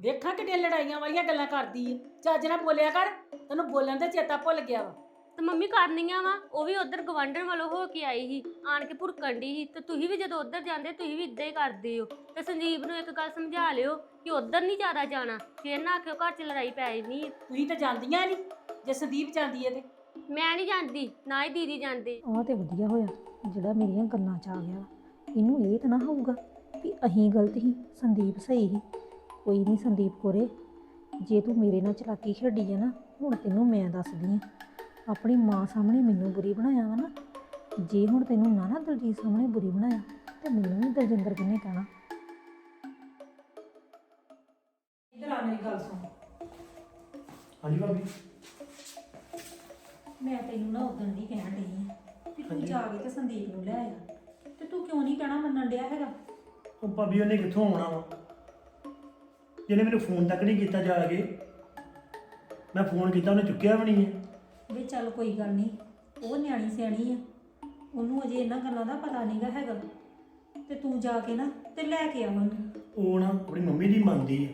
ਵੇਖਾਂ ਕਿੱਡੀਆਂ ਲੜਾਈਆਂ ਵਾਲੀਆਂ ਗੱਲਾਂ ਕਰਦੀ ਏ। ਚੱਜ ਨਾਲ ਬੋਲਿਆ ਕਰ ਤੈਨੂੰ ਬੋਲਣ ਦਾ ਚੇਤਾ ਭੁੱਲ ਗਿਆ ਵਾ। ਤੇ ਮੰਮੀ ਕਰਨੀਆਂ ਵਾ ਉਹ ਵੀ ਉਧਰ ਗਵਾਂਢਣ ਵੱਲੋਂ ਹੋ ਕੇ ਆਈ ਸੀ ਆਣ ਕੇ ਭੁਰਕਣ ਦੀ ਸੀ। ਤੇ ਤੁਸੀਂ ਵੀ ਜਦੋਂ ਉਧਰ ਜਾਂਦੇ ਤੁਸੀਂ ਵੀ ਇਦਾਂ ਹੀ ਕਰਦੇ ਹੋ। ਤੇ ਸੰਜੀਵ ਨੂੰ ਇੱਕ ਗੱਲ ਸਮਝਾ ਲਿਓ ਕਿ ਉਧਰ ਨਹੀਂ ਜ਼ਿਆਦਾ ਜਾਣਾ ਫੇਰ ਨਾ ਆਖਿਓ ਘਰ 'ਚ ਲੜਾਈ ਪੈ ਜਾਣੀ ਤੁਸੀਂ ਤਾਂ ਜਾਂਦੀਆਂ ਨਹੀਂ ਜੇ ਸੰਦੀਪ ਜਾਂਦੀ ਏ ਤੇ। ਮੈਂ ਨਹੀਂ ਜਾਂਦੀ ਨਾ ਹੀ ਦੀਦੀ ਜਾਂਦੇ। ਆਹ ਤੇ ਵਧੀਆ ਹੋਇਆ ਜਿਹੜਾ ਮੇਰੀਆਂ ਗੱਲਾਂ 'ਚ ਆ ਗਿਆ ਇਹਨੂੰ ਇਹ ਤਾਂ ਨਾ ਹੋਊਗਾ ਵੀ ਅਹੀਂ ਗਲਤ ਸੀ ਸੰਦੀਪ ਸਹੀ ਸੀ। ਕੋਈ ਨਹੀਂ ਸੰਦੀਪ ਕੋਰੇ ਜੇ ਤੂੰ ਮੇਰੇ ਨਾਲ ਚਲਾਕੀ ਖੇਡੀ ਹੈ ਨਾ ਹੁਣ ਤੈਨੂੰ ਮੈਂ ਦੱਸਦੀ ਆ। ਆਪਣੀ ਮਾਂ ਸਾਹਮਣੇ ਮੈਨੂੰ ਬੁਰੀ ਬਣਾਇਆ ਵਾ ਨਾ ਜੇ ਹੁਣ ਤੈਨੂੰ ਨਾ ਨਾ ਦਲਜੀਤ ਸਾਹਮਣੇ ਬੁਰੀ ਬਣਾਇਆ ਤੇ ਮੈਨੂੰ ਵੀ ਦਲਜਿੰਦਰ ਕਿੰਨੇ ਕਹਿਣਾ? ਇਧਰ ਆ ਮੇਰੀ ਗੱਲ ਸੁਣ। ਹਾਂਜੀ ਭਾਬੀ। ਮੈਂ ਤੈਨੂੰ ਨਾ ਉਦਣ ਦੀ ਕਹਿਣ ਆ ਕਿ ਤੂੰ। ਜਾ ਕੇ ਤੇ ਸੰਦੀਪ ਨੂੰ ਲੈ ਆ ਤੇ ਤੂੰ ਕਿਉਂ ਨਹੀਂ ਕਹਿਣਾ ਮੰਨਣ ਡਿਆ ਹੈਗਾ? ਉਹ ਭਾਬੀ ਉਹਨੇ ਕਿੱਥੋਂ ਆਉਣਾ ਵਾ? ਜਿਹਨੇ ਮੈਨੂੰ ਫੋਨ ਤੱਕ ਨਹੀਂ ਕੀਤਾ ਜਾ ਕੇ ਮੈਂ ਫੋਨ ਕੀਤਾ ਉਹਨੇ ਚੁੱਕਿਆ ਵੀ ਨਹੀਂ ਹੈ। ਵੀ ਚੱਲ ਕੋਈ ਗੱਲ ਨਹੀਂ ਉਹ ਨਿਆਣੀ ਸਿਆਣੀ ਆ। ਉਹਨੂੰ ਅਜੇ ਇਹਨਾਂ ਗੱਲਾਂ ਦਾ ਪਤਾ ਨਹੀਂਗਾ ਹੈਗਾ। ਤੇ ਤੂੰ ਜਾ ਕੇ ਨਾ ਤੇ ਲੈ ਕੇ ਆ ਉਹਨੂੰ। ਉਹ ਨਾ ਆਪਣੀ ਮੰਮੀ ਦੀ ਮੰਨਦੀ ਹੈ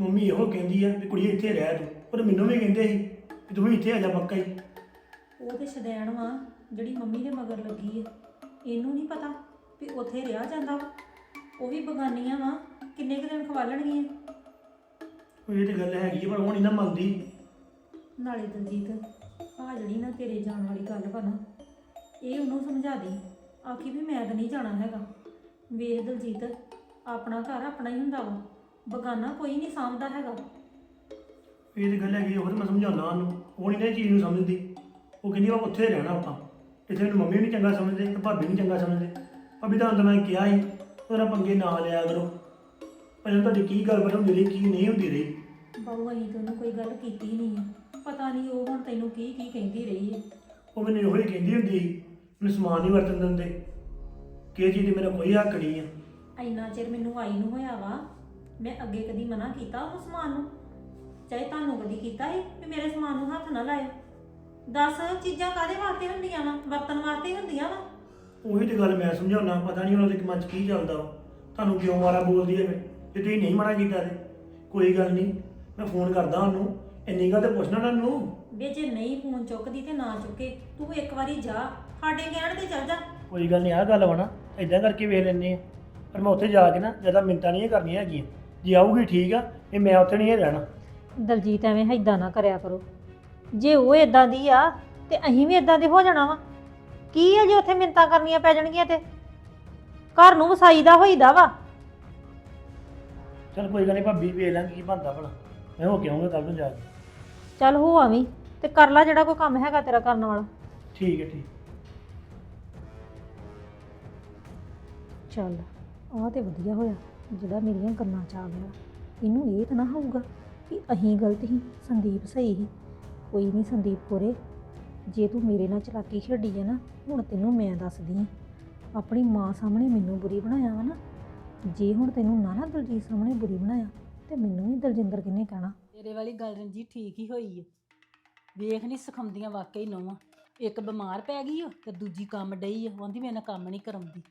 ਮੰਮੀ ਇਹੋ ਕਹਿੰਦੀ ਆ ਵੀ ਕੁੜੀ ਇੱਥੇ ਰਹਿ ਤੂੰ। ਪਰ ਮੈਨੂੰ ਵੀ ਕਹਿੰਦੇ ਸੀ ਕਿ ਤੂੰ ਇੱਥੇ ਆ ਜਾ ਪੱਕਾ ਹੀ। ਉਹ ਤੇ ਸ਼ਦੈਣ ਵਾ ਜਿਹੜੀ ਮੰਮੀ ਦੇ ਮਗਰ ਲੱਗੀ ਆ। ਇਹਨੂੰ ਨਹੀਂ ਪਤਾ ਵੀ ਉੱਥੇ ਰਿਹਾ ਜਾਂਦਾ। ਵਾ ਉਹ ਵੀ ਬਗਾਨੀਆਂ ਵਾ। ਕਿੰਨੇ ਕੁ ਦਿਨ ਖਵਾਲਣਗੀਆਂ? ਉਹ ਇਹ ਤੇ ਗੱਲ ਹੈਗੀ ਆ, ਪਰ ਉਹ ਨਹੀਂ ਨਾ ਮੰਨਦੀ ਨਾਲੇ ਦਲਜੀਤ ਆ ਜਿਹੜੀ ਨਾ ਤੇਰੇ ਜਾਣ ਵਾਲੀ ਗੱਲ ਵਾ ਨਾ ਇਹ ਉਹਨੂੰ ਸਮਝਾ ਦੇ। ਆਖੀ ਵੀ ਮੈਂ ਤਾਂ ਨਹੀਂ ਜਾਣਾ ਹੈਗਾ। ਵੇਖ ਦਲਜੀਤ ਆਪਣਾ ਘਰ ਆਪਣਾ ਹੀ ਹੁੰਦਾ ਵਾ। ਬਗਾਨਾ ਕੋਈ ਨਹੀਂ ਸਾਂਭਦਾ ਹੈਗਾ। ਇਹ ਤੇ ਗੱਲ ਹੈਗੀ ਆ, ਉਹ ਤਾਂ ਮੈਂ ਸਮਝਾਉਣਾ ਉਹਨੂੰ। ਉਹ ਨਹੀਂ ਨਾ ਇਹ ਚੀਜ਼ ਨੂੰ ਸਮਝਦੀ। ਉਹ ਕਹਿੰਦੀ ਆ ਉੱਥੇ ਰਹਿਣਾ ਆਪਾਂ। ਇੱਥੇ ਮੈਨੂੰ ਮੰਮੀ ਵੀ ਨਹੀਂ ਚੰਗਾ ਸਮਝਦੇ ਤੇ ਭਾਬੀ ਨਹੀਂ ਚੰਗਾ ਸਮਝਦੇ। ਭਾਬੀ ਤਾਂ ਮੈਂ ਕਿਹਾ ਸੀ ਉਹਦਾ ਪੰਗੇ ਨਾ ਲਿਆ ਕਰੋ। ਪਰ ਤੁਹਾਡੀ ਕੀ ਗੱਲ ਬਣ ਮੇਰੀ ਕੀ ਨਹੀਂ ਹੁੰਦੀ ਰਹੀ? ਬਾਊ ਅਸੀਂ ਤਾਂ ਉਹਨੂੰ ਕੋਈ ਗੱਲ ਕੀਤੀ ਨਹੀਂ ਆ। ਪਤਾ ਨਹੀਂ ਉਹ ਹੁਣ ਤੈਨੂੰ ਕੀ ਕੀ ਕਹਿੰਦੀ ਰਹੀ ਹੈ ਉਹ ਮੈਨੂੰ ਇਹੋ ਹੀ ਕਹਿੰਦੀ ਹੁੰਦੀ ਸੀ ਮੈਨੂੰ ਸਮਾਨ ਨਹੀਂ ਵਰਤਣ ਦਿੰਦੇ। ਕਿ ਚੀਜ਼ ਦੀ ਮੇਰਾ ਕੋਈ ਹੱਕ ਨਹੀਂ ਆ। ਇੰਨਾ ਚਿਰ ਮੈਨੂੰ ਆਈ ਨੂੰ ਹੋਇਆ ਵਾ ਮੈਂ ਅੱਗੇ ਕਦੀ ਮਨਾ ਕੀਤਾ ਉਹ ਸਮਾਨ ਨੂੰ? ਚਾਹੇ ਤੁਹਾਨੂੰ ਕਦੀ ਕੀਤਾ ਸੀ ਵੀ ਮੇਰੇ ਸਮਾਨ ਨੂੰ ਹੱਥ ਨਾ ਲਾਇਓ। ਦਸ ਚੀਜ਼ਾਂ ਕਾਦੇ ਵਾਸਤੇ ਹੁੰਦੀਆਂ ਵਾ? ਵਰਤਨ ਵਾਸਤੇ ਹੀ ਹੁੰਦੀਆਂ ਵਾ? ਉਹੀ ਤੇ ਗੱਲ ਮੈਂ ਸਮਝਾਉਣਾ ਪਤਾ ਨਹੀਂ ਉਹਨਾਂ ਦੇ ਮਨ 'ਚ ਕੀ ਚੱਲਦਾ ਵਾ। ਤੁਹਾਨੂੰ ਕਿਉਂ ਮਾਰਾ ਬੋਲਦੀ ਹੈ ਫਿਰ? ਜੇ ਤੁਸੀਂ ਨਹੀਂ ਮਾਰਾ ਕੀਤਾ ਤੇ। ਕੋਈ ਗੱਲ ਨਹੀਂ ਮੈਂ ਫੋਨ ਕਰਦਾ ਉਹਨੂੰ। ਇੰਨੀ ਗੱਲ ਤੇ ਪੁੱਛਣਾ ਉਹਨਾਂ। ਨੂੰ ਵੀ ਜੇ ਨਹੀਂ ਫੋਨ ਚੁੱਕਦੀ ਤੇ ਨਾ ਚੁੱਕੇ ਤੂੰ ਇੱਕ ਵਾਰੀ ਜਾ ਸਾਡੇ ਕਹਿਣ ਤੇ ਚੱਲ ਜਾ। ਕੋਈ ਗੱਲ ਨਹੀਂ ਆਹ ਗੱਲ ਵਾ ਨਾ ਇਦਾਂ ਕਰਕੇ ਵੇਖ ਲੈਂਦੇ ਆ ਪਰ ਮੈਂ ਉੱਥੇ ਜਾ ਕੇ ਨਾ ਜ਼ਿਆਦਾ ਮਿੰਤਾਂ ਨਹੀਂ ਕਰਨੀਆਂ ਹੈਗੀਆਂ। ਜੇ ਆਊਗੀ ਠੀਕ ਆ ਇਹ ਮੈਂ ਉੱਥੇ ਨਹੀਂ ਰਹਿਣਾ। ਦਲਜੀਤ ਐਵੇਂ ਏਦਾਂ ਨਾ ਕਰਿਆ ਕਰੋ। ਜੇ ਉਹ ਇਦਾਂ ਦੀ ਆ ਤੇ ਅਸੀਂ ਵੀ ਇਦਾਂ ਦੇ ਹੋ ਜਾਣਾ ਵਾ। ਕੀ ਆ ਜੇ ਉੱਥੇ ਮਿੰਤਾਂ ਕਰਨੀਆਂ ਪੈ ਜਾਣਗੀਆਂ ਤੇ? ਘਰ ਨੂੰ ਵਸਾਈਦਾ ਹੋਈਦਾ ਵਾ। ਚਲ ਕੋਈ ਗੱਲ ਨਹੀਂ ਭਾਬੀ ਵੇਖ ਲਾਂਗੇ ਕੀ ਬਣਦਾ ਭਲਾ। ਮੈਂ ਹੋ ਕੇ ਆਉਂਗਾ ਕੱਲ ਨੂੰ ਜਾ ਕੇ। ਚੱਲ ਹੋ ਆਵੀਂ ਤੇ ਕਰ ਲੈ ਜਿਹੜਾ ਕੋਈ ਕੰਮ ਹੈਗਾ ਤੇਰਾ ਕਰਨ ਵਾਲਾ। ਠੀਕ ਹੈ ਠੀਕ। ਚੱਲ ਆਹ ਤੇ ਵਧੀਆ ਹੋਇਆ ਜਿਹੜਾ ਮੇਰੀਆਂ ਗੱਲਾਂ ਚ ਆ ਗਿਆ। ਇਹਨੂੰ ਇਹ ਤਾਂ ਨਾ ਹੋਊਗਾ ਕਿ ਅਹੀਂ ਗਲਤ ਸੀ ਸੰਦੀਪ ਸਹੀ ਸੀ ਕੋਈ ਨਹੀਂ ਸੰਦੀਪ ਕੋਰੇ ਜੇ ਤੂੰ ਮੇਰੇ ਨਾਲ ਚਲਾਕੀ ਖੇਡੀ ਹੈ ਨਾ ਹੁਣ ਤੈਨੂੰ ਮੈਂ ਦੱਸਦੀ ਆ ਆਪਣੀ ਮਾਂ ਸਾਹਮਣੇ ਮੈਨੂੰ ਬੁਰੀ ਬਣਾਇਆ ਵਾ ਨਾ ਜੇ ਹੁਣ ਤੈਨੂੰ ਨਾ ਨਾ ਦਲਜੀਤ ਸਾਹਮਣੇ ਬੁਰੀ ਬਣਾਇਆ ਤੇ ਮੈਨੂੰ ਵੀ ਦਲਜਿੰਦਰ ਕਿੰਨੇ ਕਹਿਣਾ? ਤੇਰੇ ਵਾਲੀ ਗੱਲ ਰਣਜੀਤ ਠੀਕ ਹੀ ਹੋਈ ਏ ਵੇਖ ਨਹੀਂ ਸਿਖਾਉਂਦੀਆਂ ਵਾਕਈ ਨੌਵਾਂ ਇੱਕ ਬਿਮਾਰ ਪੈ ਗਈ ਓ ਤੇ ਦੂਜੀ ਕੰਮ ਡਈ ਓ ਕਹਿੰਦੀ ਮੇਰੇ ਨਾਲ ਕੰਮ ਨਹੀਂ ਕਰਾਉਂਦੀ।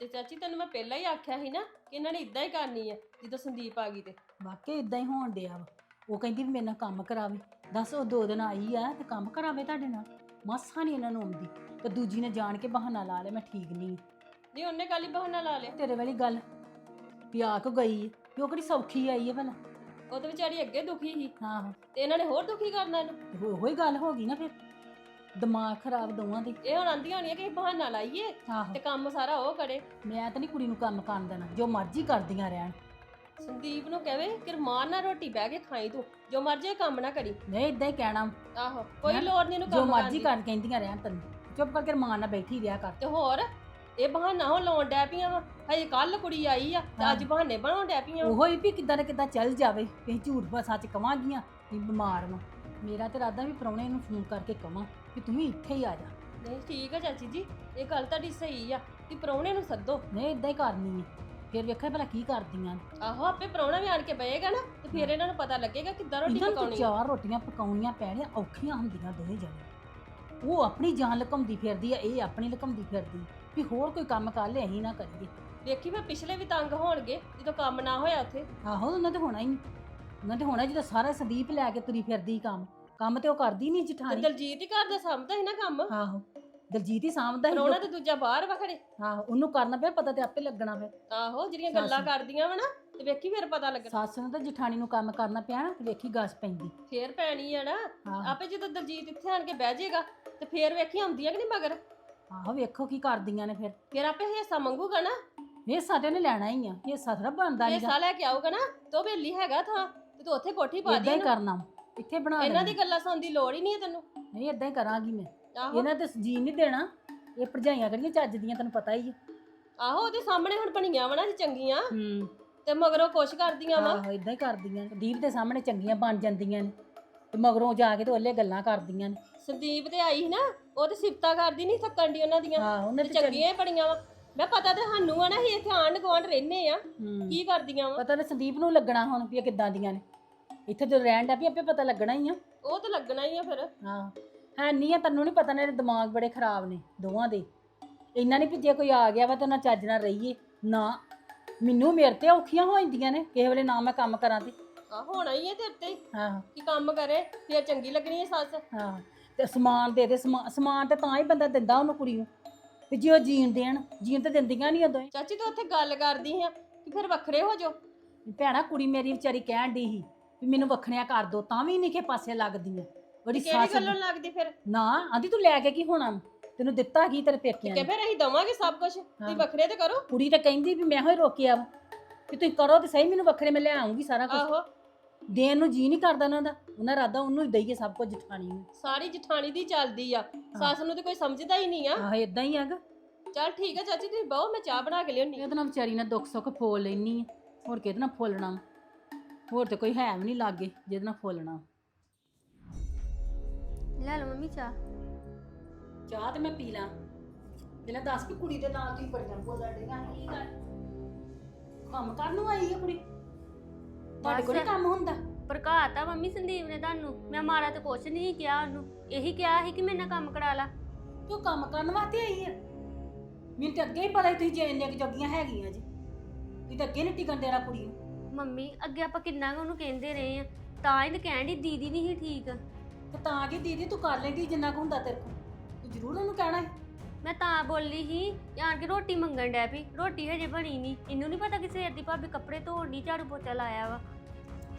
ਤੇ ਚਾਚੀ ਤੈਨੂੰ ਮੈਂ ਪਹਿਲਾਂ ਹੀ ਆਖਿਆ ਸੀ ਨਾ ਕਿ ਇਹਨਾਂ ਨੇ ਇਦਾਂ ਹੀ ਕਰਨੀ ਆ ਜਦੋਂ ਸੰਦੀਪ ਆ ਗਈ ਤੇ। ਵਾਕਈ ਇਦਾਂ ਹੀ ਹੋਣ ਡਿਆ ਵਾ। ਉਹ ਕਹਿੰਦੀ ਵੀ ਮੇਰੇ ਨਾਲ ਕੰਮ ਕਰਾਵੇ। ਦੱਸ ਉਹ ਦੋ ਦਿਨ ਆਈ ਆ ਤੇ ਕੰਮ ਕਰਾਵੇ ਤੁਹਾਡੇ ਨਾਲ? ਮਾਸਾ ਨਹੀਂ ਇਹਨਾਂ ਨੂੰ ਆਉਂਦੀ। ਤੇ ਦੂਜੀ ਨੇ ਜਾਣ ਕੇ ਬਹਾਨਾ ਲਾ ਲਿਆ ਮੈਂ ਠੀਕ ਨਹੀਂ ਨਹੀਂ ਉਹਨੇ ਕੱਲ ਹੀ ਬਹਾਨਾ ਲਾ ਲਿਆ? ਤੇਰੇ ਵਾਲੀ ਗੱਲ। ਵੀ ਆ ਕੋ ਗਈ ਏ ਵੀ ਉਹ ਕਿਹੜੀ ਸੌਖੀ ਆਈ ਹੈ ਭਲਾ। ਉਹ ਤੇ ਵਿਚਾਰੀ ਅੱਗੇ ਦੁਖੀ ਸੀ। ਆਹੋ। ਤੇ ਇਹਨਾਂ ਨੇ ਹੋਰ ਦੁਖੀ ਕਰਨਾ ਇਹਨੂੰ? ਤੇ ਉਹੋ ਹੀ ਗੱਲ ਹੋ ਗਈ ਨਾ ਫਿਰ। ਦਿਮਾਗ ਖਰਾਬ ਦੋਵਾਂ ਦੇ। ਇਹ ਹੁਣ ਆਂਦੀਆਂ ਹੋਣੀਆਂ ਕਿ ਅਸੀਂ ਬਹਾਨਾ ਲਾਈਏ ਆਹੋ। ਤੇ ਕੰਮ ਸਾਰਾ ਉਹ ਕਰੇ। ਮੈਂ ਤਾਂ ਨਹੀਂ ਕੁੜੀ ਨੂੰ ਕੰਮ ਕਰਨ ਦੇਣਾ ਜੋ ਮਰਜ਼ੀ ਕਰਦੀਆਂ ਰਹਿਣ। ਸੰਦੀਪ ਨੂੰ ਕਹਵੇ ਕਿ ਰਮਾਨ ਨਾਲ ਰੋਟੀ ਬਹਿ ਕੇ ਖਾਈ ਤੂੰ। ਜੋ ਮਰਜ਼ੀ ਇਹ ਕੰਮ ਨਾ ਕਰੀ। ਨਹੀਂ ਇਦਾਂ ਹੀ ਕਹਿਣਾ। ਆਹੋ ਕੋਈ ਹੈਂ? ਲੋੜ ਨਹੀਂ ਇਹਨੂੰ ਜੋ ਕੰਮ ਮਰਜ਼ੀ ਕਰਨ ਕਰ ਕਹਿੰਦੀਆਂ ਰਹਿਣ ਤੈਨੂੰ। ਚੁੱਪ ਕਰਕੇ ਰਮਾਨ ਨਾਲ ਬੈਠੀ ਰਿਹਾ ਕਰ। ਤੇ ਹੋਰ? ਇਹ ਬਹਾਨਾ ਹੁਣ ਲਾਉਣ ਡੈ ਪਈਆਂ ਵਾ। ਹਜੇ ਕੱਲ ਕੁੜੀ ਆਈ ਆ ਤੇ ਅੱਜ। ਬਹਾਨੇ ਬਣਾਉਣ ਡੈ ਪਈਆਂ ਵਾਂ। ਉਹੋ ਹੀ ਵੀ ਕਿੱਦਾਂ ਨਾ ਕਿੱਦਾਂ ਚੱਲ ਜਾਵੇ। ਵੀ ਝੂਠ ਬਾ ਸੱਚ ਕਵਾਂਗੀਆਂ ਵੀ ਬਿਮਾਰ ਵਾਂ। ਮੇਰਾ ਤੇ ਇਰਾਦਾ ਵੀ ਪ੍ਰਾਹੁਣੇ ਨੂੰ ਫੋਨ ਕਰਕੇ ਕਵਾਂ ਵੀ ਤੂੰ ਵੀ ਇੱਥੇ ਹੀ ਆ ਜਾ। ਨਹੀਂ ਠੀਕ ਆ ਚਾਚੀ ਜੀ। ਇਹ ਗੱਲ ਤੁਹਾਡੀ ਸਹੀ ਆ ਕਿ ਪ੍ਰਾਹੁਣੇ ਨੂੰ ਸੱਦੋ। ਨਹੀਂ ਇਦਾਂ ਹੀ ਕਰਨੀ ਹੈ ਫਿਰ ਵੇਖਿਆ ਭਲਾ ਕੀ ਕਰਦੀਆਂ। ਆਹੋ ਆਪੇ ਪ੍ਰਾਹੁਣਾ ਵੀ ਆਣ ਕੇ ਬਹੇਗਾ ਨਾ ਤੇ ਫਿਰ ਇਹਨਾਂ ਨੂੰ ਪਤਾ ਲੱਗੇਗਾ ਕਿੱਦਾਂ ਰੋਟੀ ਇਹਨਾਂ ਨੂੰ ਤਾਂ ਪਕਾਉਣੀ ਆ। ਚਾਰ ਰੋਟੀਆਂ ਪਕਾਉਣੀਆਂ ਪੈਣੀਆਂ ਔਖੀਆਂ ਹੁੰਦੀਆਂ ਦੋਵੇਂ ਜਣੇ ਉਹ ਆਪਣੀ ਜਾਨ ਲਕਾਉਂਦੀ ਫਿਰਦੀ ਆ ਇਹ ਆਪਣੀ ਲਕਾਉਂਦੀ ਫਿਰਦੀ ਵੀ ਹੋਰ ਕੋਈ ਕੰਮ ਕਰ ਲੈ ਅਸੀਂ ਨਾ ਕਰੀਏ। ਵੇਖੀ ਮੈਂ ਪਿਛਲੇ ਵੀ ਤੰਗ ਹੋਣਗੇ ਜਦੋਂ ਕੰਮ ਨਾ ਹੋਇਆ ਉੱਥੇ। ਆਹੋ ਉਹਨਾਂ ਤੇ ਹੋਣਾ ਹੀ ਨਹੀਂ। ਉਹਨਾਂ ਤੇ ਹੋਣਾ ਜਦੋਂ ਸਾਰਾ ਸੰਦੀਪ ਲੈ ਕੇ ਤੁਰੀ ਫਿਰਦੀ ਕੰਮ। ਕੰਮ ਤੇ ਉਹ ਕਰਦੀ ਨਹੀਂ ਤੇ ਜਠਾਣੀ। ਦਲਜੀਤ ਹੀ ਘਰ ਦਾ ਸਾਂਭਦਾ ਸੀ ਨਾ ਕੰਮ। ਆਹੋ ਦਲਜੀਤ ਹੀ ਸਾਂਭਦਾ ਸੀ। ਪਰੋਣਾ ਤੇ ਦੂਜਾ ਬਾਹਰ ਵਖੜੇ ਆਹੋ ਉਹਨੂੰ ਕਰਨਾ ਪਿਆ ਪਤਾ ਤੇ ਆਪੇ ਲੱਗਣਾ ਫਿਰ ਆਹੋ ਜਿਹੜੀਆਂ ਗੱਲਾਂ। ਕਰਦੀਆਂ ਵਾ ਨਾ ਤੇ ਵੇਖੀ ਫਿਰ ਪਤਾ ਲੱਗਣਾ। ਸੱਸ ਨੂੰ ਤਾਂ ਜਠਾਣੀ ਨੂੰ ਕੰਮ ਕਰਨਾ ਪਿਆ ਨਾ ਤੇ ਵੇਖੀ ਗਸ ਪੈਂਦੀ। ਫੇਰ ਪੈਣੀ ਆ ਨਾ। ਆਹੋ। ਆਪੇ ਜਦੋਂ ਦਲਜੀਤ ਇੱਥੇ ਆਣ ਕੇ ਬਹਿ ਜਾਏਗਾ ਤੇ ਫੇਰ ਵੇਖੀ ਆਉਂਦੀਆਂ ਕਿ ਨਹੀਂ ਮਗਰ। ਆਹੋ ਵੇਖੋ ਕੀ ਕਰਦੀਆਂ ਨੇ ਫਿਰ। ਫੇਰ ਆਪੇ ਹਿੱਸਾ ਮੰਗੂਗਾ ਨਾ? ਹਿੱਸਾ ਤੇ ਉਹਨੇ ਲੈਣਾ ਹੀ ਆ ਹਿੱਸਾ ਥੋੜਾ ਬਣਦਾ ਨਹੀਂ ਹਿੱਸਾ ਲੈ ਕੇ ਆਊਗਾ ਨਾ ਤੇ ਵੇਲੀ ਹੈਗਾ ਥਾਂ ਤੇ ਤੂੰ ਉੱਥੇ ਕੋਠੀ ਪਾ ਇਦਾਂ ਦੀ ਕਰਨਾ ਇੱਥੇ ਬਣਾ ਇਹਨਾਂ ਦੇਣੀ। ਦੀ ਗੱਲਾਂ ਸੁਣਨ ਦੀ ਲੋੜ ਹੀ ਨਹੀਂ ਹੈ ਤੈਨੂੰ। ਨਹੀਂ ਇਦਾਂ ਹੀ ਕਰਾਂਗੀ ਮੈਂ। ਆਹੋ। ਇਹਨਾਂ ਤੇ ਜੀਣ ਨਹੀਂ ਦੇਣਾ ਇਹ ਭਰਜਾਈਆਂ ਕਰੀਆਂ ਚੱਜ ਦੀਆਂ ਤੈਨੂੰ ਪਤਾ ਹੀ ਹੈ ਆਹੋ ਉਹਦੇ ਸਾਹਮਣੇ ਹੁਣ ਬਣੀਆਂ ਵਾ ਨਾ ਜੀ ਚੰਗੀਆਂ। ਹੂੰ। ਤੇ ਮਗਰੋਂ ਕੁਛ ਕਰਦੀਆਂ ਵਾ। ਆਹੋ ਇਦਾਂ ਹੀ ਕਰਦੀਆਂ ਨੇ। ਦੀਪ ਦੇ ਸਾਹਮਣੇ ਚੰਗੀਆਂ ਬਣ ਜਾਂਦੀਆਂ ਨੇ। ਤੇ ਮਗਰੋਂ ਜਾ ਕੇ ਤੇ ਉਹਲੇ ਗੱਲਾਂ ਕਰਦੀਆਂ ਨੇ। ਸੰਦੀਪ ਤੇ ਆਈ ਸੀ ਨਾ ਉਹ ਤੇ ਸਿਫਤਾਂ ਕਰਦੀ ਨਹੀਂ ਥੱਕਣ ਦੀ ਉਹਨਾਂ ਦੀਆਂ। ਉਹਨੇ ਤੇ ਤੇ ਚੰਗੀਆਂ ਹੀ ਬਣੀਆਂ ਵਾ। ਮੈਂ ਪਤਾ ਤੇ ਸਾਨੂੰ ਆ ਨਾ ਅਸੀਂ ਇੱਥੇ ਆਂਢ ਗੁਆਂਢ ਰਹਿੰਦੇ ਆ। ਹੂੰ। ਕੀ ਕਰਦੀਆਂ ਵਾ? ਪਤਾ ਤੇ ਸੰਦੀਪ ਨੂੰ ਲੱਗਣਾ ਹੁਣ ਵੀ ਇਹ ਕਿੱਦਾਂ ਦੀਆਂ ਨੇ। ਇੱਥੇ ਜਦੋਂ ਰਹਿਣ ਦਾ ਵੀ ਆਪੇ ਪਤਾ ਲੱਗਣਾ ਹੀ ਆ। ਉਹ ਤੇ ਲੱਗਣਾ ਹੀ ਆ ਫਿਰ। ਹਾਂ। ਹੈ ਨਹੀਂ ਆ ਤੈਨੂੰ ਨਹੀਂ ਪਤਾ ਨੇ ਦਿਮਾਗ ਬੜੇ ਖਰਾਬ ਨੇ ਦੋਵਾਂ ਦੇ। ਇੰਨਾ ਨਹੀਂ ਵੀ ਜੇ ਕੋਈ ਆ ਗਿਆ ਵਾ ਤਾਂ ਨਾ ਚੱਜ ਨਾਲ ਰਹੀਏ। ਨਾ। ਮੈਨੂੰ ਮੇਰੇ ਤੇ ਔਖੀਆਂ ਹੋ ਜਾਂਦੀਆਂ ਨੇ ਕਿਸੇ ਵੇਲੇ ਨਾ ਮੈਂ ਕੰਮ ਕਰਾਂ ਤੇ। ਆ ਹੋਣਾ ਹੀ ਹੈ ਤੇਰੇ ਤੇ ਹਾਂ। ਕਿ ਕੰਮ ਕਰੇ ਫੇਰ ਚੰਗੀ ਲੱਗਣੀ ਹੈ ਸੱਸ। ਹਾਂ। ਤੇ ਸਮਾਨ ਦੇ ਦੇ ਸਮਾ- ਸਮਾਨ ਤੇ ਤਾਂ ਹੀ ਬੰਦਾ ਦਿੰਦਾ ਉਹਨੂੰ ਕੁੜੀ ਨੂੰ। ਵੀ ਜੇ ਉਹ ਜੀਣ ਦੇਣ ਜੀਣ ਤੇ ਦਿੰਦੀਆਂ ਨਹੀਂ ਉਦੋਂ ਹੀ। ਚਾਚੀ ਤੂੰ ਉੱਥੇ ਗੱਲ ਕਰਦੀ ਆ ਕਿ ਫਿਰ ਵੱਖਰੇ ਹੋ ਜਾਓ। ਭੈਣਾ ਕੁੜੀ ਮੇਰੀ ਵਿਚਾਰੀ ਕਹਿਣ ਦੀ ਸੀ ਵੀ ਮੈਨੂੰ ਵੱਖਣਿਆ ਕਰ ਦੋ ਤਾਂ ਵੀ ਨਹੀਂ ਕਿ ਪਾਸੇ ਲੱਗਦੀਆਂ ਬੜੀ ਕਿਹੜੀ ਸੱਸ ਗੱਲੋਂ ਲੱਗਦੀ ਫਿਰ? ਨਾ ਆਂਦੀ ਤੂੰ ਲੈ ਕੇ ਕੀ ਹੋਣਾ ਤੈਨੂੰ ਦਿੱਤਾ ਕੀ ਤੇਰੇ ਪੇਕਿਆਂ ਕਿ ਨੇ? ਫਿਰ ਅਸੀਂ ਦਵਾਂਗੇ ਸਭ ਕੁਝ ਤੁਸੀਂ ਵੱਖਰੇ ਤੇ ਕਰੋ। ਕੁੜੀ ਤਾਂ ਕਹਿੰਦੀ ਵੀ ਮੈਂ ਹੋਈ ਰੋਕਿਆ ਵਾ ਕਿ ਤੁਸੀਂ ਕਰੋ ਤੇ ਸਹੀ ਮੈਨੂੰ ਵੱਖਰੇ ਮੈਂ ਲੈ ਆਉਂਗੀ ਸਾਰਾ ਕੁਝ ਆਹੋ। ਦੇਣ ਨੂੰ ਜੀ ਨਹੀਂ ਕਰਦਾ ਉਹਨਾਂ ਦਾ। ਉਹਨਾਂ ਰਾਦਾ ਉਹਨੂੰ ਹੀ ਦਈਏ ਸਭ ਕੁਝ ਜਠਾਣੀ ਨੂੰ। ਸਾਰੀ ਜਠਾਣੀ ਦੀ ਚੱਲਦੀ ਆ। ਸੱਸ ਨੂੰ ਤੇ ਕੋਈ ਸਮਝਦਾ ਹੀ ਨਹੀਂ ਆ। ਆਹ ਇਦਾਂ ਹੀ ਆਗਾ ਚੱਲ ਠੀਕ ਆ ਚਾਚੀ ਤੁਸੀਂ ਬਹੁ ਮੈਂ ਚਾਹ ਬਣਾ ਕੇ ਲਿਆਉਣੀ ਇਹਦੇ ਨਾਲ ਵਿਚਾਰੀ ਨਾਲ ਦੁੱਖ ਸੁੱਖ ਫੋਲ ਲੈਣੀ ਆ। ਹੋਰ ਕਿਹਦੇ ਨਾਲ ਫੋਲਣਾ ਵਾ? ਹੋਰ ਤੇ ਕੋਈ ਹੈ ਵੀ ਨਹੀਂ ਲਾਗੇ ਜਿਹਦੇ ਨਾਲ ਫੋਲਣਾ ਲੈ ਲਓ ਮੰਮੀ ਚਾਹ। ਚਾਹ ਤੇ ਮੈਂ ਪੀ ਲਾਂ। ਪਹਿਲਾਂ ਦੱਸ ਵੀ ਕੁੜੀ ਦੇ ਨਾਲ ਤੁਸੀਂ ਬੜੀਆਂ ਬੋਲਣ ਡਈਆਂ ਕੀ ਗੱਲ? ਕੰਮ ਕਰਨ ਨੂੰ ਆਈ ਹੈ ਕੁੜੀ? ਤੁਹਾਡੇ ਕੋਲ ਨੀ। ਕੰਮ ਹੁੰਦਾ। ਪ੍ਰਕਾਤਾ ਮੰਮੀ ਸੰਦੀਪ ਨੇ ਤੁਹਾਨੂੰ। ਮੈਂ ਮਾਰਾ ਤੇ ਕੁਛ ਨਹੀਂ ਕਿਹਾ ਉਹਨੂੰ। ਇਹੀ ਕਿਹਾ ਸੀ ਕਿ ਮੇਰੇ ਨਾਲ ਕੰਮ ਕਰਾ ਲਾ। ਤੂੰ ਕੰਮ ਕਰਨ ਵਾਸਤੇ ਆਈ ਹੈ ਮੈਨੂੰ ਤਾਂ ਅੱਗੇ ਹੀ ਪਤਾ ਸੀ ਤੁਸੀਂ ਜੇ ਇੰਨੇ ਕੁ ਜੋਗੀਆਂ ਹੈਗੀਆਂ ਜੀ। ਤੁਸੀਂ ਤਾਂ ਅੱਗੇ ਨਹੀਂ ਟਿਕਣ ਦੇਣਾ ਕੁੜੀ ਨੂੰ। ਮੰਮੀ ਅੱਗੇ ਆਪਾਂ ਕਿੰਨਾ ਕੁ ਉਹਨੂੰ ਕਹਿੰਦੇ ਰਹੇ ਆ। ਤਾਂ ਹੀ ਤਾਂ ਕਹਿਣ ਡਈ ਦੀਦੀ ਨਹੀਂ ਸੀ ਠੀਕ। ਤੇ ਤਾਂ ਕਿ ਦੀਦੀ ਤੂੰ ਕਰ ਲੈਂਦੀ ਜਿੰਨਾ ਕੁ ਹੁੰਦਾ ਤੇਰੇ ਕੋਲ। ਤੂੰ ਜ਼ਰੂਰ ਉਹਨੂੰ ਕਹਿਣਾ ਹੈ ਮੈਂ ਤਾਂ ਬੋਲੀ ਸੀ ਆਣ ਕੇ ਰੋਟੀ ਮੰਗਣ ਡੈ ਪਈ। ਰੋਟੀ ਹਜੇ ਬਣੀ ਨਹੀਂ। ਇਹਨੂੰ ਨਹੀਂ ਪਤਾ ਕਿ ਸਵੇਰ ਦੀ ਭਾਬੀ ਕੱਪੜੇ ਧੋਣ ਦੀ ਝਾੜੂ ਪੋਚਾ ਲਾਇਆ ਵਾ।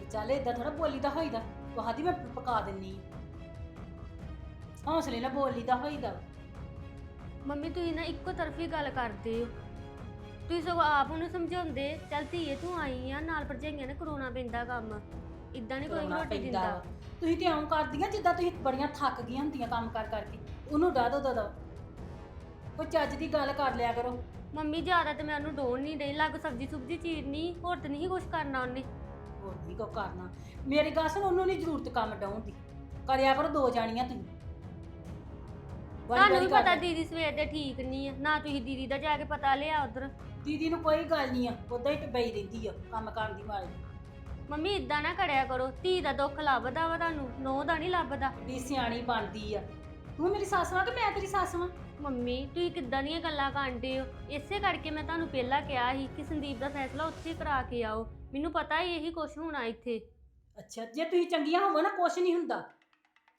ਤੇ ਚੱਲ ਏਦਾਂ ਥੋੜਾ ਬੋਲੀਦਾ ਹੋਈਦਾ। ਤੁਹਾਡੀ ਮੈਂ ਪਕਾ ਦਿੰਨੀ ਆ। ਹੌਸਲੇ ਨਾਲ ਬੋਲੀਦਾ ਹੋਈਦਾ। ਮੰਮੀ ਤੁਸੀਂ ਨਾ ਇੱਕੋ ਤਰਫੀ ਗੱਲ ਕਰਦੇ ਹੋ। ਤੁਸੀਂ ਸਗੋਂ ਆਪ ਉਹਨੂੰ ਸਮਝਾਉਂਦੇ ਚੱਲ ਧੀਏ ਤੂੰ ਆਈ ਆ ਨਾਲ ਭਰਜਾਈਆਂ ਨੇ ਕਰਾਉਣਾ ਪੈਂਦਾ ਕੰਮ। ਇਦਾਂ ਨਹੀਂ ਕੋਈ ਰੋਟੀ ਪੈਂਦਾ। ਦਿੰਦਾ। ਵਾ। ਤੁਸੀਂ ਤੇ ਆਉਂ ਕਰਦੀਆਂ ਜਿੱਦਾਂ ਤੁਸੀਂ ਬੜੀਆਂ ਥੱਕ ਗਈਆਂ ਹੁੰਦੀਆਂ ਕੰਮ ਕਰ ਕਰਕੇ। ਉਹਨੂੰ ਡਾ ਦੋ ਦੋ ਕੋਈ ਚੱਜ ਦੀ ਗੱਲ ਕਰ ਲਿਆ ਕਰੋ। ਮੰਮੀ ਜ਼ਿਆਦਾ ਤੇ ਮੈਂ ਉਹਨੂੰ ਡੋਣ ਨਹੀਂ ਡਈ। ਲੱਗ ਸਬਜ਼ੀ ਸੁਬਜ਼ੀ ਚੀਰਨੀ ਹੋਰ ਤੇ ਨਹੀਂ ਕੁਝ ਕਰਨਾ ਉਹਨੇ। ਹੋਰ ਨਹੀਂ ਕੋ ਕਰਨਾ ਮੇਰੀ ਗੱਲ ਸੁਣ ਉਹਨੂੰ ਨਹੀਂ ਜ਼ਰੂਰਤ ਕੰਮ ਡਾਉਣ ਦੀ। ਕਰਿਆ ਕਰੋ ਦੋ ਜਾਣੀਆਂ ਤੁਸੀਂ। ਵਾਰੀ ਤੁਹਾਨੂੰ ਵਾਰੀ ਵੀ ਪਤਾ ਦੀਦੀ ਸਵੇਰ ਦੇ ਠੀਕ ਨਹੀਂ ਆ। ਨਾ ਤੁਸੀਂ ਦੀਦੀ ਦਾ ਜਾ ਕੇ ਪਤਾ ਲਿਆ ਉਧਰ। ਦੀਦੀ ਨੂੰ ਕੋਈ ਗੱਲ ਨਹੀਂ ਆ ਉਦਾਂ ਹੀ ਬਈ ਰਹਿੰਦੀ ਆ ਕੰਮ ਕਰਨ ਦੀ ਮਾਰੀ ਮੰਮੀ ਇਦਾਂ ਨਾ ਕਰਿਆ ਕਰੋ। ਧੀ ਦਾ ਦੁੱਖ ਲੱਭਦਾ ਵਾ ਤੁਹਾਨੂੰ ਨੋ ਦਾ ਨਹੀਂ ਲੱਭਦਾ। ਦੀ ਸਿਆਣੀ ਬਣਦੀ ਆ। ਤੂੰ ਮੇਰੀ ਸੱਸ ਵਾਂ ਕਿ ਮੈਂ ਤੇਰੀ ਸੱਸ ਵਾਂ? ਮੰਮੀ ਤੁਸੀਂ ਕਿੱਦਾਂ ਦੀਆਂ ਗੱਲਾਂ ਕਰਦੇ ਹੋ? ਇਸੇ ਕਰਕੇ ਮੈਂ ਤੁਹਾਨੂੰ ਪਹਿਲਾਂ ਕਿਹਾ ਸੀ ਕਿ ਸੰਦੀਪ ਦਾ ਫੈਸਲਾ ਉੱਥੇ ਕਰਾ ਕੇ ਆਓ। ਮੈਨੂੰ ਪਤਾ ਹੀ ਇਹੀ ਕੁਝ ਹੋਣਾ ਇੱਥੇ। ਅੱਛਾ ਜੇ ਤੁਸੀਂ ਚੰਗੀਆਂ ਹੋਵੋ ਨਾ ਕੁਛ ਨਹੀਂ ਹੁੰਦਾ।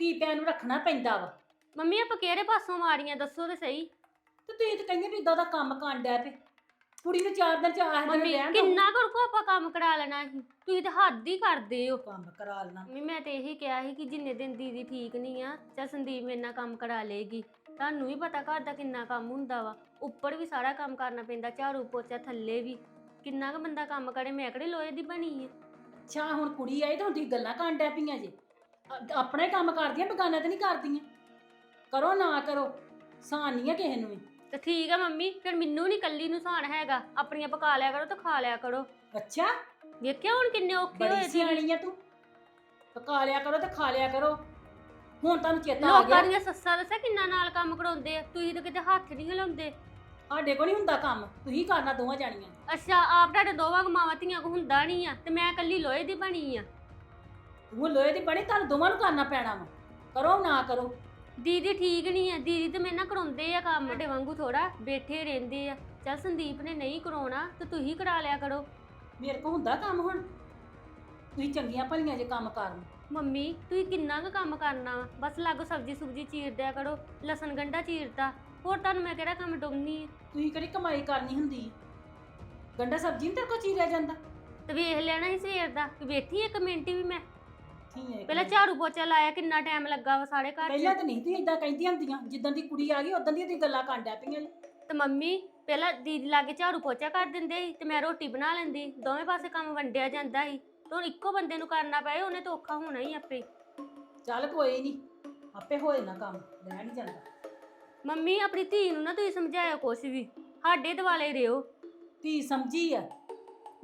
ਧੀ ਭੈਣ ਨੂੰ ਰੱਖਣਾ ਪੈਂਦਾ ਵਾ। ਮੰਮੀ ਆਪਾਂ ਕਿਹੜੇ ਪਾਸੋਂ ਮਾਰੀਆਂ ਦੱਸੋ ਤੇ ਸਹੀ। ਤੇ ਤੁਸੀਂ ਤਾਂ ਕਹਿੰਦੇ ਵੀ ਇਦਾਂ ਦਾ ਕੰਮ ਕਾਂਡਿਆ ਪਏ। ਕੁੜੀ ਨੂੰ ਚਾਰ ਦਿਨ ਚ ਆਹ ਦਿਨ ਮੰਮੀ ਰਹਿਣ ਦਿਓ। ਕਿੰਨਾ ਕੁ ਕੋ ਆਪਾਂ ਕੰਮ ਕਰਾ ਲੈਣਾ ਸੀ। ਤੁਸੀਂ ਤਾਂ ਹੱਦ ਹੀ ਕਰਦੇ ਹੋ। ਕੰਮ ਕਰਾ ਲੈਣਾ। ਮੰਮੀ ਮੈਂ ਤੇ ਇਹੀ ਕਿਹਾ ਸੀ ਕਿ ਜਿੰਨੇ ਦਿਨ ਦੀਦੀ ਠੀਕ ਨਹੀਂ ਆ ਚੱਲ ਸੰਦੀਪ ਮੇਰੇ ਨਾਲ ਕੰਮ ਕਰਾ ਲੇਗੀ ਤੁਹਾਨੂੰ ਵੀ ਪਤਾ ਘਰ ਦਾ ਕਿੰਨਾ ਕੰਮ ਹੁੰਦਾ ਵਾ। ਉੱਪਰ ਵੀ ਸਾਰਾ ਕੰਮ ਕਰਨਾ ਪੈਂਦਾ ਝਾੜੂ ਪੋਚਾ ਥੱਲੇ ਵੀ। ਕਿੰਨਾ ਕੁ ਬੰਦਾ ਕੰਮ ਕਰੇ ਮੈਂ ਕਿਹੜੇ ਲੋਹੇ ਦੀ ਬਣੀ ਆ? ਅੱਛਾ ਹੁਣ ਕੁੜੀ ਆਈ ਤਾਂ ਹੁਣ ਤੁਸੀਂ ਗੱਲਾਂ ਕਾਂਡਿਆ ਪਈਆਂ ਜੇ। ਅ- ਆਪਣੇ ਕੰਮ ਕਰਦੀਆਂ ਬਗਾਨਾ ਤੇ ਨਹੀਂ ਕਰਦੀਆਂ? ਕਰੋ ਨਾ ਕਰੋ ਸਾਨ ਨਹੀਂ ਆ ਕਿਸੇ ਨੂੰ ਵੀ। ਤੇ ਠੀਕ ਆ ਮੰਮੀ ਫਿਰ ਮੈਨੂੰ ਨਹੀਂ ਕੱਲੀ ਨੂੰ ਸਾਨ ਹੈਗਾ। ਆਪਣੀਆਂ ਪਕਾ ਲਿਆ ਕਰੋ ਤੇ ਖਾ ਲਿਆ ਕਰੋ। ਅੱਛਾ? ਵੇਖਿਆ ਹੁਣ ਕਿੰਨੇ ਔਖੇ ਹੋਏ ਸੀ ਸਿਆਣੀ ਆ ਤੂੰ। ਪਕਾ ਲਿਆ ਕਰੋ ਤੇ ਖਾ ਲਿਆ ਕਰੋ। ਹੁਣ ਤੁਹਾਨੂੰ ਚੇਤਾ ਆ ਲੋਕਾਂ ਗਿਆ ਦੀਆਂ ਸੱਸਾਂ ਦੱਸਿਆ ਕਿੰਨਾ ਨਾਲ ਕੰਮ ਕਰਾਉਂਦੇ ਆ? ਤੁਸੀਂ ਤਾਂ ਕਿਤੇ ਹੱਥ ਨਹੀਂ ਹਿਲਾਉਂਦੇ। ਸਾਡੇ ਕੋਲ ਨਹੀਂ ਹੁੰਦਾ ਕੰਮ ਤੁਸੀਂ ਕਰਨਾ ਦੋਵਾਂ ਜਾਣੀਆਂ। ਅੱਛਾ ਆਪ ਤੁਹਾਡੇ ਦੋਵਾਂ ਮਾਵਾਂ ਧੀਆਂ ਕੋ ਹੁੰਦਾ ਨਹੀਂ ਆ ਤੇ ਮੈਂ ਕੱਲੀ ਲੋਹੇ ਦੀ ਬਣੀ ਆ। ਤੂੰ ਲੋਹੇ ਦੀ ਬਣੀ ਤੁਹਾਨੂੰ ਦੋਵਾਂ ਨੂੰ ਕਰਨਾ ਪੈਣਾ ਵਾ। ਕਰੋ ਨਾ ਕਰੋ। ਦੀਦੀ ਠੀਕ ਨਹੀਂ ਆ ਦੀਦੀ ਤੇ ਮੇਰੇ ਨਾਲ ਕਰਾਉਂਦੇ ਆ ਕੰਮ ਤੁਹਾਡੇ ਵਾਂਗੂ ਥੋੜਾ ਬੈਠੇ ਰਹਿੰਦੇ ਆ। ਚੱਲ ਸੰਦੀਪ ਨੇ ਨਹੀਂ ਕਰਾਉਣਾ ਤੇ ਤੁਸੀਂ ਕਰਾ ਲਿਆ ਕਰੋ। ਮੇਰੇ ਕੋ ਹੁੰਦਾ ਕੰਮ ਹੁਣ। ਤੁਸੀਂ ਚੰਗੀਆਂ ਭਲੀਆਂ ਜੇ ਕੰਮ ਕਰਨ। ਮੰਮੀ ਤੁਸੀਂ ਕਿੰਨਾ ਕੁ ਕੰਮ ਕਰਨਾ ਵਾ? ਬਸ ਲਾਗੋ ਸਬਜੀ ਸੁਬਜੀ ਚੀਰ ਦਿਆ ਕਰੋ ਲਸਣ ਗੰਢਾ ਚੀਰਤਾ। ਹੋਰ ਤੁਹਾਨੂੰ ਮੈਂ ਕਿਹੜਾ ਕੰਮ ਡੁੰਨੀ ਹੈ ਤੁਸੀਂ ਕਿਹੜੀ ਕਮਾਈ ਕਰਨੀ ਹੁੰਦੀ? ਗੰਡਾ ਸਬਜ਼ੀ ਨਹੀਂ ਤੇਰੇ ਕੋ ਚੀਰਿਆ ਜਾਂਦਾ? ਤੇ ਵੇਖ ਲੈਣਾ ਸੀ ਸਵੇਰ ਦਾ ਕਿ ਬੈਠੀ ਇੱਕ ਮਿੰਟ ਵੀ ਮੈਂ। ਠੀਕ ਹੈ ਪਹਿਲਾਂ ਝਾੜੂ ਪੋਚਾ ਲਾਇਆ ਕਿੰਨਾ ਟਾਈਮ ਲੱਗਾ ਵਾ ਸਾਰੇ ਘਰ ਪਹਿਲਾਂ ਤਾਂ ਨਹੀਂ ਤੁਸੀਂ ਇਦਾਂ ਕਹਿੰਦੀਆਂ ਹੁੰਦੀਆਂ ਜਿੱਦਾਂ ਦੀ ਕੁੜੀ ਆ ਗਈ ਉਦੋਂ ਦੀਆਂ ਤੁਸੀਂ ਗੱਲਾਂ ਕਰਨ ਡੈ ਪਈਆਂ ਜੀ। ਤੇ ਮੰਮੀ ਪਹਿਲਾਂ ਦੀਦੀ ਲਾਗੇ ਝਾੜੂ ਪੋਚਾ ਕਰ ਦਿੰਦੇ ਸੀ ਤੇ ਮੈਂ ਰੋਟੀ ਬਣਾ ਲੈਂਦੀ ਦੋਵੇਂ ਪਾਸੇ ਕੰਮ ਵੰਡਿਆ ਜਾਂਦਾ ਸੀ। ਤੇ ਹੁਣ ਇੱਕੋ ਬੰਦੇ ਨੂੰ ਕਰਨਾ ਪਏ ਉਹਨੇ ਤਾਂ ਔਖਾ ਹੋਣਾ ਹੀ ਆਪੇ। ਚੱਲ ਕੋਈ ਨਹੀਂ ਆਪੇ ਹੋਏ ਨਾ ਕੰਮ ਰਹਿ ਨਹੀਂ ਜਾਂਦਾ। ਮੰਮੀ ਆਪਣੀ ਧੀ ਨੂੰ ਨਾ ਤੁਸੀਂ ਸਮਝਾਇਆ ਕੁਛ ਵੀ। ਸਾਡੇ ਦਿਵਾਲੇ ਰਿਓ ਧੀ ਸਮਝੀ ਆ?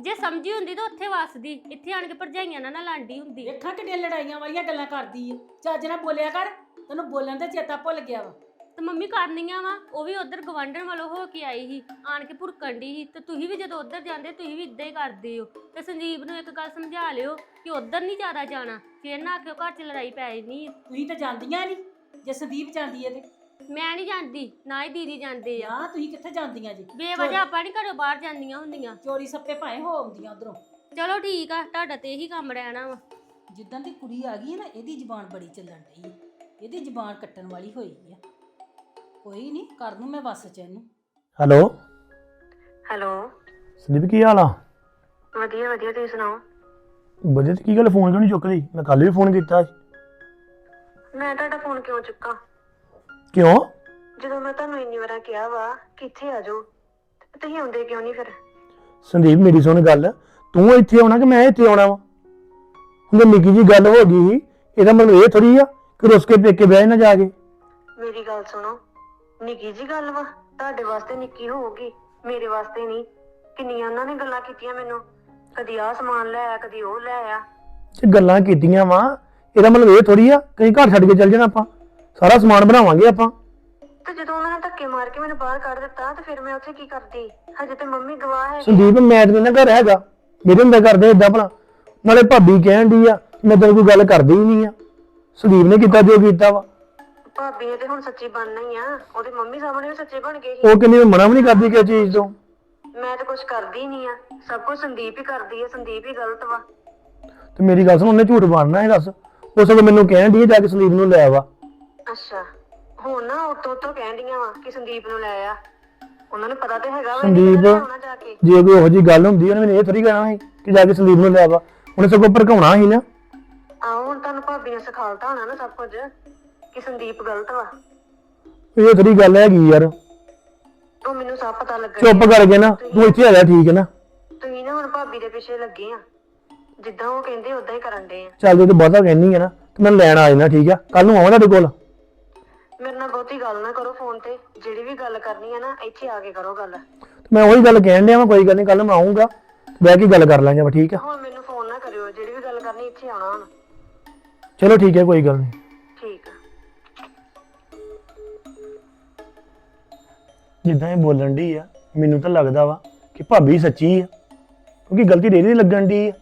ਜੇ ਸਮਝੀ ਹੁੰਦੀ ਤਾਂ ਉੱਥੇ ਵਸਦੀ। ਇੱਥੇ ਆਣ ਕੇ ਭਰਜਾਈਆਂ ਨਾਲ ਨਾ ਲਾਂਡੀ ਹੁੰਦੀ। ਵੇਖਾਂ ਕਿੱਡੀਆਂ ਲੜਾਈਆਂ ਵਾਲੀਆਂ ਗੱਲਾਂ ਕਰਦੀ ਏ ਚੱਜ ਨਾਲ ਬੋਲਿਆ ਕਰ ਤੈਨੂੰ ਬੋਲਣ ਦਾ ਚੇਤਾ ਭੁੱਲ ਗਿਆ ਵਾ। ਤੇ ਮੰਮੀ ਕਰਨੀਆਂ ਵਾ ਉਹ ਵੀ ਉਧਰ ਗਵੰਡਣ ਵੱਲੋਂ ਹੋ ਕੇ ਆਈ ਸੀ ਆਣ ਕੇ ਭੁਰਕਣ ਦੀ ਸੀ। ਤੇ ਤੁਸੀਂ ਵੀ ਜਦੋਂ ਉਧਰ ਜਾਂਦੇ ਤੁਸੀਂ ਵੀ ਇਦਾਂ ਹੀ ਕਰਦੇ ਹੋ। ਤੇ ਸੰਜੀਵ ਨੂੰ ਇੱਕ ਗੱਲ ਸਮਝਾ ਲਿਓ ਕਿ ਉਧਰ ਨਹੀਂ ਜ਼ਿਆਦਾ ਜਾਣਾ। ਫੇਰ ਨਾ ਆਖਿਓ ਘਰ 'ਚ ਲੜਾਈ ਪੈ ਜਾਣੀ ਤੁਸੀਂ ਤਾਂ ਜਾਂਦੀਆਂ ਨਹੀਂ ਜੇ ਸੰਦੀਪ ਜਾਂਦੀ ਏ ਤੇ। ਮੈਂ ਨਹੀਂ ਜਾਂਦੀ ਨਾ ਹੀ ਦੀਦੀ ਜਾਂਦੇ ਆ। ਆ ਤੁਸੀਂ ਕਿੱਥੇ ਜਾਂਦੀਆਂ ਜੀ? ਬੇਵਜ੍ਹਾ ਆਪਾਂ ਨਹੀਂ ਘਰੋਂ ਬਾਹਰ ਜਾਂਦੀਆਂ ਹੁੰਦੀਆਂ। ਚੋਰੀ ਸੱਪੇ ਭਾਵੇਂ ਹੋ ਆਉਂਦੀਆਂ ਉਧਰੋਂ। ਚਲੋ ਠੀਕ ਆ ਤੁਹਾਡਾ ਤੇ ਇਹੀ ਕੰਮ ਰਹਿਣਾ ਵਾ। ਜਿੱਦਾਂ ਦੀ ਕੁੜੀ ਆ ਗਈ ਹੈ ਨਾ ਇਹਦੀ ਜ਼ੁਬਾਨ ਬੜੀ ਚੱਲਣ ਡਈ ਹੈ। ਇਹਦੀ ਜ਼ੁਬਾਨ ਕੱਟਣ ਵਾਲੀ ਹੋਈ ਆ ਕੋਈ ਨਹੀਂ ਕਰ ਦੂੰ ਮੈਂ ਵਸ ਚ ਇਹਨੂੰ। ਹੈਲੋ? ਹੈਲੋ? ਸੰਦੀਪ ਕੀ ਹਾਲ ਆ? ਵਧੀਆ ਵਧੀਆ ਤੁਸੀਂ ਸੁਣਾਓ? ਬਜੇ ਕੀ ਗੱਲ ਫੋਨ ਕਿਉਂ ਨਹੀਂ ਚੁੱਕਦੀ? ਮੈਂ ਕੱਲ ਵੀ ਫੋਨ ਕੀਤਾ ਸੀ। ਮੈਂ ਤੁਹਾਡਾ ਫੋਨ ਕਿਉਂ ਚੁੱਕਾਂ? ਕਿਉਂ? ਜਦੋਂ ਮੈਂ ਤੁਹਾਨੂੰ ਇੰਨੀ ਵਾਰ ਕਿਹਾ ਵਾ ਕਿ ਇੱਥੇ ਆ ਜਾਓ ਤੇ ਤੁਸੀਂ ਆਉਂਦੇ ਕਿਉਂ ਨਹੀਂ ਫਿਰ? ਸੰਦੀਪ ਮੇਰੀ ਸੁਣ ਗੱਲ। ਤੂੰ ਇੱਥੇ ਆਉਣਾ ਕਿ ਮੈਂ ਇੱਥੇ ਆਉਣਾ ਵਾ? ਹੁਣ ਨਿੱਕੀ ਜੀ ਗੱਲ ਹੋ ਗਈ ਸੀ, ਇਹਦਾ ਮਤਲਬ ਇਹ ਥੋੜੀ ਆ ਕਿ ਰੁੱਸ ਕੇ ਪੇਕੇ ਬਹਿ ਨਾ ਜਾ ਕੇ। ਮੇਰੀ ਗੱਲ ਸੁਣੋ ਨਿੱਕੀ ਜੀ ਗੱਲ ਵਾ ਤੁਹਾਡੇ ਵਾਸਤੇ ਨਿੱਕੀ ਹੋਊਗੀ ਮੇਰੇ ਵਾਸਤੇ ਨਹੀਂ। ਕਿੰਨੀਆਂ ਉਹਨਾਂ ਨੇ ਗੱਲਾਂ ਕੀਤੀਆਂ ਮੈਨੂੰ। ਕਦੀ ਆਹ ਸਮਾਨ ਲੈ ਆਇਆ ਕਦੀ ਉਹ ਲੈ ਆਇਆ। ਤੇ ਗੱਲਾਂ ਕੀਤੀਆਂ ਵਾ ਇਹਦਾ ਮਤਲਬ ਇਹ ਥੋੜੀ ਆ ਕहीं ਘਰ ਛੱਡ ਕੇ ਚੱਲ ਜਾਣਾ ਆਪਾਂ। ਸਾਰਾ ਸਮਾਨ ਬਣਾਵਾਂਗੇ ਆਪਾਂ। ਤੇ ਜਦੋਂ ਉਹਨਾਂ ਨੇ ਧੱਕੇ ਮਾਰ ਕੇ ਮੈਨੂੰ ਬਾਹਰ ਕੱਢ ਦਿੱਤਾ ਤੇ ਫਿਰ ਮੈਂ ਉੱਥੇ ਕੀ ਕਰਦੀ? ਹਜੇ ਤੇ ਮੰਮੀ ਗਵਾਹ ਹੈ ਸੰਦੀਪ ਮੈਂ ਤੇ ਨਾ ਘਰ ਹੈਗਾ। ਮੇਰੇ ਹੁੰਦਾ ਕਰਦੇ ਇਦਾਂ ਭਲਾ। ਨਾਲੇ ਭਾਬੀ ਕਹਿਣ ਦੀ ਆ ਮੈਂ ਤੈਨੂੰ ਕੋਈ ਗੱਲ ਕਰਦੀ ਹੀ ਨਹੀਂ ਆ। ਸੰਦੀਪ ਨੇ ਕੀਤਾ ਜੋ ਕੀਤਾ ਵਾ। ਭਾਬੀ ਨੇ ਤੇ ਹੁਣ ਸੱਚੀ ਬਣਨਾ ਹੀ ਆ। ਉਹਦੀ ਮੰਮੀ ਸਾਹਮਣੇ ਵੀ ਸੱਚੇ ਬਣ ਗਏ ਸੀ। ਉਹ ਕਹਿੰਦੀ ਮੈਂ ਮਨਾ ਵੀ ਨਹੀਂ ਕਰਦੀ ਕਿਸੇ ਚੀਜ਼ ਤੋਂ। ਮੈਂ ਤਾਂ ਕੁਝ ਕਰਦੀ ਨਹੀਂ ਆ। ਸਭ ਕੁਝ ਸੰਦੀਪ ਹੀ ਕਰਦੀ ਹੈ ਸੰਦੀਪ ਹੀ ਗਲਤ ਵਾ। ਤੇ ਮੇਰੀ ਗੱਲ ਸੁਣ ਉਹਨੇ ਝੂਠ ਮਾਰਨਾ ਹੈ ਦੱਸ ਉਹ ਸਗੋਂ ਮੈਨੂੰ ਕਹਿਣ ਦੀ ਜਾ ਕੇ ਸੰਦੀਪ ਨੂੰ ਲੈ ਆਵਾ ਅੱਛਾ। ਹੁਣ ਨਾ ਉਤੋਂ ਉਤੋਂ ਕਹਿੰਦੀਆਂ ਵਾ ਕਿ ਸੰਦੀਪ ਨੂੰ ਲੈ ਆ। ਉਹਨਾਂ ਨੂੰ ਪਤਾ ਤੇ ਹੈਗਾ ਵਾ ਸੰਦੀਪ- ਆਉਣਾ ਜਾ ਕੇ। ਜੇ ਕੋਈ ਉਹੋ ਜੀ ਗੱਲ ਹੁੰਦੀ ਉਹਨੇ ਮੈਨੂੰ ਇਹ ਥੋੜੀ ਕਹਿਣਾ ਸੀ ਕਿ ਜਾ ਕੇ ਸੰਦੀਪ ਨੂੰ ਲੈ ਆਵਾ ਉਹਨੇ ਸਗੋਂ ਭੜਕਾਉਣਾ ਸੀ ਨਾ। ਆਹੋ ਹੁਣ ਤੁਹਾਨੂੰ ਭਾਬੀ ਨੇ ਸਿਖਾਲਤਾ ਹੋਣਾ ਨਾ ਸਭ ਕੁਝ ਕਿ ਸੰਦੀਪ ਗਲਤ ਵਾ। ਇਹ ਥੋੜੀ ਗੱਲ ਹੈਗੀ ਯਾਰ। ਉਹ ਮੈਨੂੰ ਸਭ ਪਤਾ ਲੱਗਾ ਚੁੱਪ ਕਰਕੇ ਨਾ ਤੂੰ ਇੱਥੇ ਆ ਜਾ ਠੀਕ ਹੈ ਨਾ? ਤੁਸੀਂ ਨਾ ਹੁਣ ਭਾਬੀ ਦੇ ਪਿੱਛੇ ਲੱਗੇ ਆ। ਜਿੱਦਾਂ ਉਹ ਕਹਿੰਦੇ ਉਦਾਂ ਹੀ ਕਰਨ ਦੇ ਆ। ਚੱਲ ਜੇ ਤੂੰ ਬਹੁਤਾ ਕਹਿਨੀ ਹੈ ਨਾ ਤੇ ਮੈਂ ਲੈਣ ਆ ਜਾਣਾ ਠੀਕ ਆ? ਕੱਲ ਨੂੰ ਆਵਾਂ ਤੁਹਾਡੇ ਕੋਲ। ਮੇਰੇ ਨਾਲ ਬਹੁਤੀ ਗੱਲ ਨਾ ਕਰੋ ਫੋਨ ਤੇ। ਜਿਹੜੀ ਵੀ ਗੱਲ ਕਰਨੀ ਹੈ ਨਾ ਇੱਥੇ ਆ ਕੇ ਕਰੋ ਗੱਲ। ਮੈਂ ਉਹੀ ਗੱਲ ਕਹਿਣ ਡਿਆ ਮੈਂ ਕੋਈ ਗੱਲ ਨਹੀਂ ਕੱਲ ਮੈਂ ਆਉਂਗਾ ਬਹਿ ਕੇ ਗੱਲ ਕਰ ਲਾਂਗੇ ਆਪਾਂ ਠੀਕ ਆ। ਹੁਣ ਮੈਨੂੰ ਫੋਨ ਨਾ ਕਰਿਓ ਜਿਹੜੀ ਵੀ ਗੱਲ ਕਰਨੀ ਇੱਥੇ ਹੁਣ। ਚਲੋ ਠੀਕ ਹੈ ਕੋਈ ਗੱਲ ਨਹੀਂ ਠੀਕ ਆ। ਜਿੱਦਾਂ ਇਹ ਬੋਲਣ ਦੀ ਆ ਮੈਨੂੰ ਤਾਂ ਲੱਗਦਾ ਵਾ ਕਿ ਭਾਬੀ ਸੱਚੀ ਆ ਕਿਉਂਕਿ ਗਲਤੀ ਰੇਰੀ ਲੱਗਣ ਦੀ ਆ।